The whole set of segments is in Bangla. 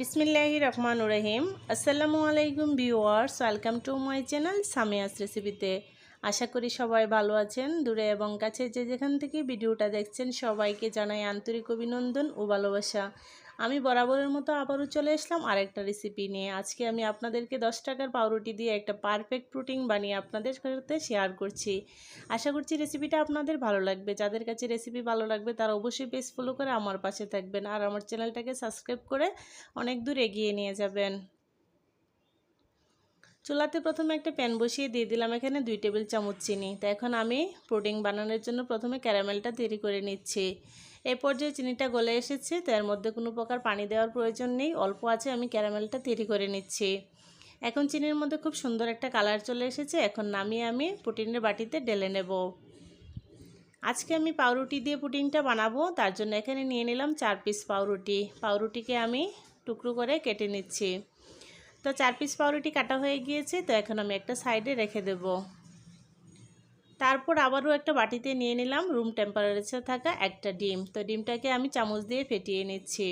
বিসমিল্লাহি রহমান রহিম। আসসালামু আলাইকুম viewers, welcome to my channel Samia's রেসিপিতে। আশা করি সবাই ভালো আছেন। দূরে এবং কাছে যে যেখান থেকে ভিডিওটা দেখছেন, সবাইকে জানাই আন্তরিক অভিনন্দন ও ভালোবাসা। আমি বরাবরের মতো আবারও চলে আসলাম আরেকটা রেসিপি নিয়ে। আজকে আমি আপনাদেরকে দশ টাকার পাউরুটি দিয়ে একটা পারফেক্ট প্রোটিন বানিয়ে আপনাদের সাথে শেয়ার করছি। আশা করছি রেসিপিটা আপনাদের ভালো লাগবে। যাদের কাছে রেসিপি ভালো লাগবে, তারা অবশ্যই পেজ ফলো করে আমার পাশে থাকবেন। আর আমার চ্যানেলটাকে সাবস্ক্রাইব করে অনেক দূর এগিয়ে নিয়ে যাবেন। চুলাতে প্রথমে একটা প্যান বসিয়ে দিয়ে দিলাম এখানে দুই টেবিল চামচ চিনি। তো এখন আমি প্রোটিন বানানোর জন্য প্রথমে ক্যারামেলটা তৈরি করে নিচ্ছি। এই পর্যায়ে চিনিটা গলে এসেছে, তো এর মধ্যে কোনো প্রকার পানি দেওয়ার প্রয়োজন নেই। অল্প আছে, আমি ক্যারামেলটা তৈরি করে নিচ্ছি। এখন চিনির মধ্যে খুব সুন্দর একটা কালার চলে এসেছে, এখন নামিয়ে আমি পুটিনের বাটিতে ঢেলে নেব। আজকে আমি পাউরুটি দিয়ে পুটিংটা বানাবো, তার জন্য এখানে নিয়ে নিলাম চার পিস পাউরুটি। পাউরুটিকে আমি টুকরো করে কেটে নিচ্ছি। তো চার পিস পাউরুটি কাটা হয়ে গিয়েছে, তো এখন আমি একটা সাইডে রেখে দেবো। তারপর আবারও একটা বাটিতে নিয়ে নিলাম রুম টেম্পারেচার থাকা একটা ডিম। তো ডিমটাকে আমি চামচ দিয়ে ফেটিয়ে নিচ্ছি।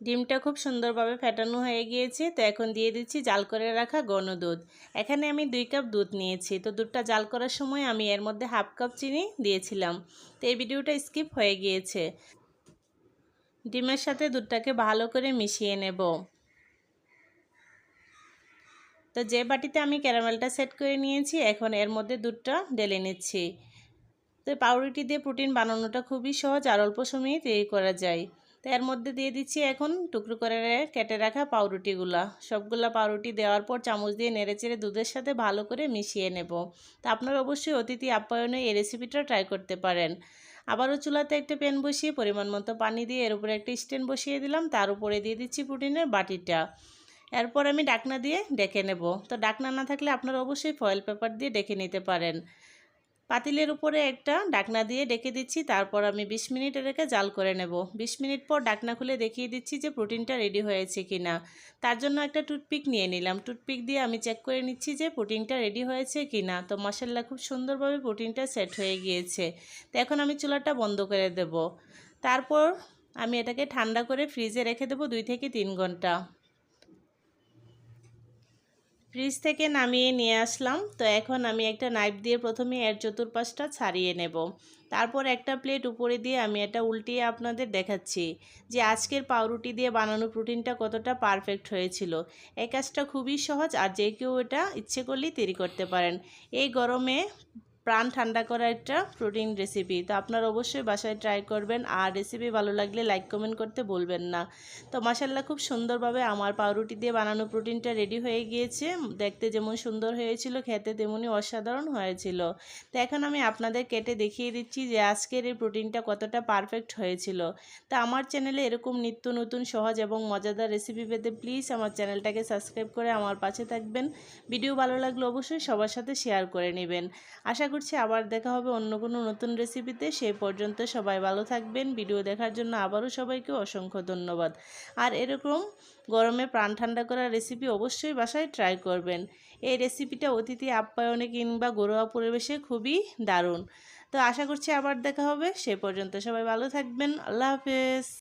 ডিমটা খুব সুন্দরভাবে ফেটানো হয়ে গিয়েছে। তো এখন দিয়ে দিচ্ছি জাল করে রাখা গণ দুধ। এখানে আমি দুই কাপ দুধ নিয়েছি। তো দুধটা জাল করার সময় আমি এর মধ্যে হাফ কাপ চিনি দিয়েছিলাম। তো এই ভিডিওটা স্কিপ হয়ে গিয়েছে। ডিমের সাথে দুধটাকে ভালো করে মিশিয়ে নেব। তো যে বাটিতে আমি ক্যারামেলটা সেট করে নিয়েছি, এখন এর মধ্যে দুধটা ঢেলে নিচ্ছি। তো পাউরুটি দিয়ে প্রোটিন বানানোটা খুবই সহজ, আর অল্প সময়ে তৈরি করা যায়। তো এর মধ্যে দিয়ে দিচ্ছি এখন টুকরো করে কেটে রাখা পাউরুটিগুলা। সবগুলা পাউরুটি দেওয়ার পর চামচ দিয়ে নেড়েচেড়ে দুধের সাথে ভালো করে মিশিয়ে নেব। তো আপনারা অবশ্যই অতিথি আপ্যায়নে এই রেসিপিটা ট্রাই করতে পারেন। আবারও চুলাতে একটা প্যান বসিয়ে পরিমাণ মতো পানি দিয়ে এর উপরে একটা স্ট্যান্ড বসিয়ে দিলাম। তার উপরে দিয়ে দিচ্ছি প্রোটিনের বাটিটা। এরপর আমি ডাকনা দিয়ে ডেকে নেব। তো ডাকনা না থাকলে আপনারা অবশ্যই ফয়েল পেপার দিয়ে ডেকে নিতে পারেন। পাতিলের উপরে একটা ডাকনা দিয়ে ডেকে দিচ্ছি, তারপর আমি ২০ মিনিট রেখে জাল করে নেব। ২০ মিনিট পর ডাকনা খুলে দেখিয়ে দিচ্ছি যে প্রোটিনটা রেডি হয়েছে কি না তার জন্য একটা টুথপিক নিয়ে নিলাম। টুথপিক দিয়ে আমি চেক করে নিচ্ছি যে প্রোটিনটা রেডি হয়েছে কি না তো মশাল্লা খুব সুন্দরভাবে প্রোটিনটা সেট হয়ে গিয়েছে। তো এখন আমি চুলাটা বন্ধ করে দেব। তারপর আমি এটাকে ঠান্ডা করে ফ্রিজে রেখে দেবো দুই থেকে তিন ঘণ্টা। ফ্রিজ থেকে নামিয়ে নিয়ে আসলাম। তো এখন আমি একটা নাইফ দিয়ে প্রথমে এর চতুর্পাশটা ছাড়িয়ে নেব। তারপর একটা প্লেট উপরে দিয়ে আমি এটা উল্টিয়ে আপনাদের দেখাচ্ছি যে আজকের পাউরুটি দিয়ে বানানো প্রোটিনটা কতটা পারফেক্ট হয়েছিল। এই কাজটা খুবই সহজ আর যে কেউ এটা ইচ্ছে করলেই তৈরি করতে পারেন। এই গরমে প্রাণ ঠান্ডা করা একটা প্রোটিন রেসিপি তো আপনারা অবশ্যই বাসায় ট্রাই করবেন। আর রেসিপি ভালো লাগলে লাইক কমেন্ট করতে বলবেন না। তো মাসাল্লাহ খুব সুন্দরভাবে আমার পাউরুটি দিয়ে বানানো প্রোটিনটা রেডি হয়ে গিয়েছে। দেখতে যেমন সুন্দর হয়েছিল, খেতে তেমনই অসাধারণ হয়েছিল। তো এখন আমি আপনাদের কেটে দেখিয়ে দিচ্ছি যে আজকের এই প্রোটিনটা কতটা পারফেক্ট হয়েছিল। তা আমার চ্যানেলে এরকম নিত্য নতুন, সহজ এবং মজাদার রেসিপি পেতে প্লিজ আমার চ্যানেলটাকে সাবস্ক্রাইব করে আমার পাশে থাকবেন। ভিডিও ভালো লাগলে অবশ্যই সবার সাথে শেয়ার করে নেবেন। আশা করছি, আবার দেখা হবে অন্য কোনো নতুন রেসিপিতে সেই পর্যন্ত সবাই ভালো থাকবেন। ভিডিও দেখার জন্য আবারও সবাইকে অসংখ্য ধন্যবাদ। আর এরকম গরমে প্রাণ ঠান্ডা করার রেসিপি অবশ্যই বাসায় ট্রাই করবেন। এই রেসিপিটা অতিথি আপ্যায়নে কিংবা ঘরোয়া পরিবেশে খুবই দারুণ। তো আশা করছি আবার দেখা হবে। সে পর্যন্ত সবাই ভালো থাকবেন। আল্লাহ হাফেজ।